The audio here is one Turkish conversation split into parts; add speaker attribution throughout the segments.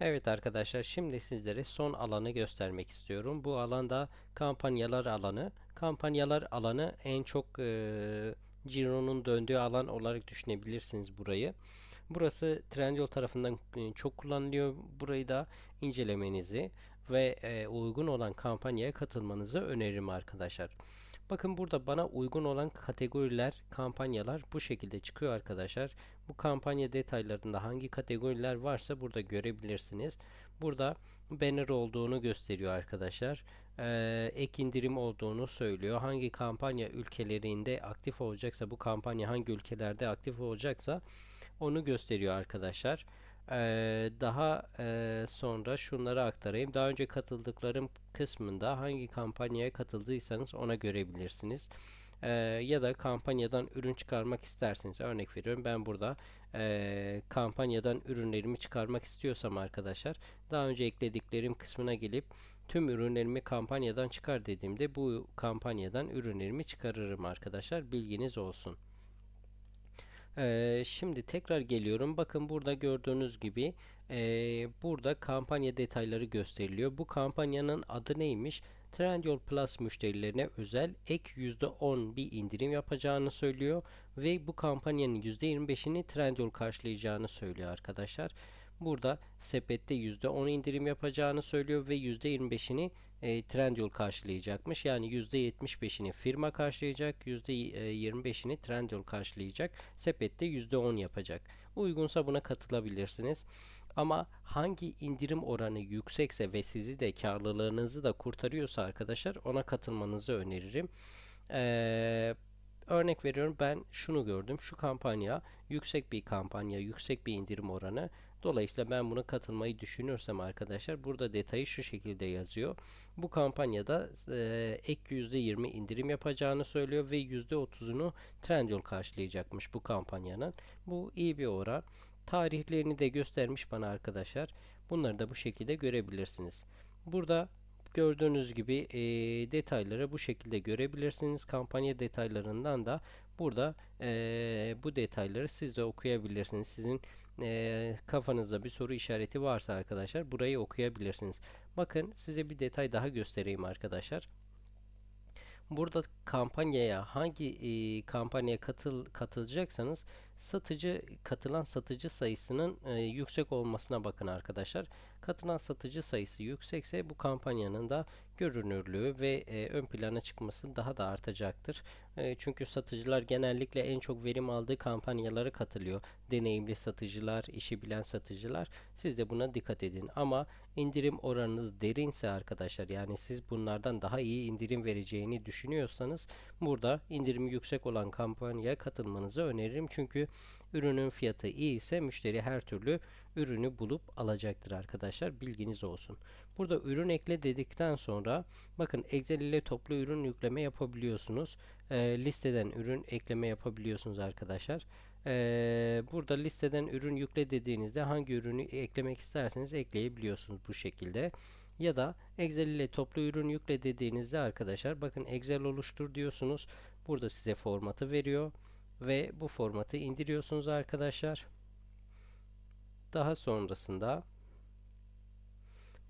Speaker 1: Evet arkadaşlar şimdi sizlere son alanı göstermek istiyorum. Bu alanda kampanyalar alanı. Kampanyalar alanı en çok e, Ciro'nun döndüğü alan olarak düşünebilirsiniz burayı. Burası Trendyol tarafından çok kullanılıyor. Burayı da incelemenizi ve e, uygun olan kampanyaya katılmanızı öneririm arkadaşlar. Bakın burada bana uygun olan kategoriler, kampanyalar bu şekilde çıkıyor arkadaşlar. Bu kampanya detaylarında hangi kategoriler varsa burada görebilirsiniz. Burada banner olduğunu gösteriyor arkadaşlar. Ee, ek indirim olduğunu söylüyor. Hangi kampanya ülkelerinde aktif olacaksa, bu kampanya hangi ülkelerde aktif olacaksa onu gösteriyor arkadaşlar. Ee, daha e, sonra şunları aktarayım. Daha önce katıldıklarım kısmında hangi kampanyaya katıldıysanız ona görebilirsiniz. Ee, ya da kampanyadan ürün çıkarmak isterseniz örnek veriyorum ben burada e, kampanyadan ürünlerimi çıkarmak istiyorsam arkadaşlar daha önce eklediklerim kısmına gelip tüm ürünlerimi kampanyadan çıkar dediğimde bu kampanyadan ürünlerimi çıkarırım arkadaşlar bilginiz olsun. Ee, şimdi tekrar geliyorum. Bakın burada gördüğünüz gibi e, burada kampanya detayları gösteriliyor. Bu kampanyanın adı neymiş? Trendyol Plus müşterilerine özel ek %10 bir indirim yapacağını söylüyor ve bu kampanyanın %25'ini Trendyol karşılayacağını söylüyor arkadaşlar. Burada sepette %10 indirim yapacağını söylüyor ve %25'ini e, Trendyol karşılayacakmış. Yani %75'ini firma karşılayacak, %25'ini Trendyol karşılayacak. Sepette %10 yapacak. Uygunsa buna katılabilirsiniz. Ama hangi indirim oranı yüksekse ve sizi de karlılığınızı da kurtarıyorsa arkadaşlar ona katılmanızı öneririm. Eee Örnek veriyorum ben şunu gördüm. Şu kampanya yüksek bir kampanya, yüksek bir indirim oranı. Dolayısıyla ben buna katılmayı düşünüyorsam arkadaşlar burada detayı şu şekilde yazıyor. Bu kampanyada e, ek %20 indirim yapacağını söylüyor ve %30'unu Trendyol karşılayacakmış bu kampanyanın. Bu iyi bir oran. Tarihlerini de göstermiş bana arkadaşlar. Bunları da bu şekilde görebilirsiniz. Burada Gördüğünüz gibi e, detayları bu şekilde görebilirsiniz. Kampanya detaylarından da burada e, bu detayları siz de okuyabilirsiniz. Sizin e, kafanızda bir soru işareti varsa arkadaşlar burayı okuyabilirsiniz. Bakın size bir detay daha göstereyim arkadaşlar. Burada kampanyaya hangi e, kampanyaya katıl katılacaksanız satıcı katılan satıcı sayısının e, yüksek olmasına bakın arkadaşlar. Katılan satıcı sayısı yüksekse bu kampanyanın da görünürlüğü ve e, ön plana çıkması daha da artacaktır. E, çünkü satıcılar genellikle en çok verim aldığı kampanyalara katılıyor. Deneyimli satıcılar, işi bilen satıcılar. Siz de buna dikkat edin. Ama indirim oranınız derinse arkadaşlar yani siz bunlardan daha iyi indirim vereceğini düşünüyorsanız burada indirimi yüksek olan kampanyaya katılmanızı öneririm. Çünkü ürünün fiyatı iyi ise müşteri her türlü ürünü bulup alacaktır arkadaşlar. Bilginiz olsun. Burada ürün ekle dedikten sonra bakın Excel ile toplu ürün yükleme yapabiliyorsunuz. E, listeden ürün ekleme yapabiliyorsunuz arkadaşlar. E, burada listeden ürün yükle dediğinizde hangi ürünü eklemek isterseniz ekleyebiliyorsunuz bu şekilde. Ya da Excel ile toplu ürün yükle dediğinizde arkadaşlar bakın Excel oluştur diyorsunuz. Burada size formatı veriyor ve bu formatı indiriyorsunuz arkadaşlar. Daha sonrasında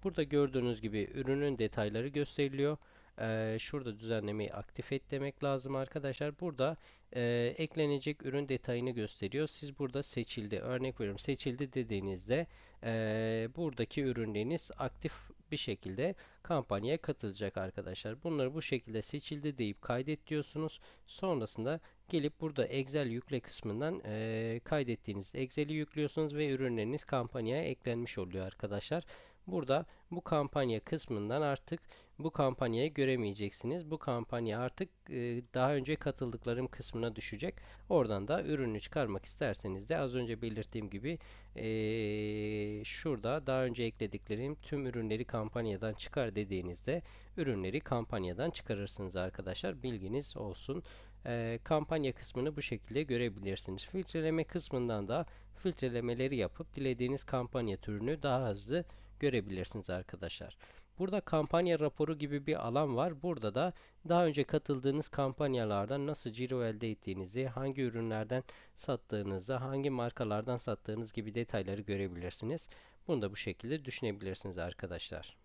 Speaker 1: burada gördüğünüz gibi ürünün detayları gösteriliyor. Ee, şurada düzenlemeyi aktif et demek lazım arkadaşlar. Burada e, eklenecek ürün detayını gösteriyor. Siz burada seçildi. Örnek veriyorum seçildi dediğinizde e, buradaki ürünleriniz aktif bir şekilde kampanyaya katılacak arkadaşlar. Bunları bu şekilde seçildi deyip kaydet diyorsunuz. Sonrasında gelip burada Excel yükle kısmından e, kaydettiğiniz Excel'i yüklüyorsunuz ve ürünleriniz kampanyaya eklenmiş oluyor arkadaşlar. Burada bu kampanya kısmından artık bu kampanyayı göremeyeceksiniz. Bu kampanya artık e, daha önce katıldıklarım kısmına düşecek. Oradan da ürünü çıkarmak isterseniz de az önce belirttiğim gibi e, şurada daha önce eklediklerim tüm ürünleri kampanyadan çıkar dediğinizde ürünleri kampanyadan çıkarırsınız arkadaşlar. Bilginiz olsun. E, kampanya kısmını bu şekilde görebilirsiniz. Filtreleme kısmından da filtrelemeleri yapıp dilediğiniz kampanya türünü daha hızlı görebilirsiniz arkadaşlar. Burada kampanya raporu gibi bir alan var. Burada da daha önce katıldığınız kampanyalardan nasıl ciro elde ettiğinizi, hangi ürünlerden sattığınızı, hangi markalardan sattığınız gibi detayları görebilirsiniz. Bunu da bu şekilde düşünebilirsiniz arkadaşlar.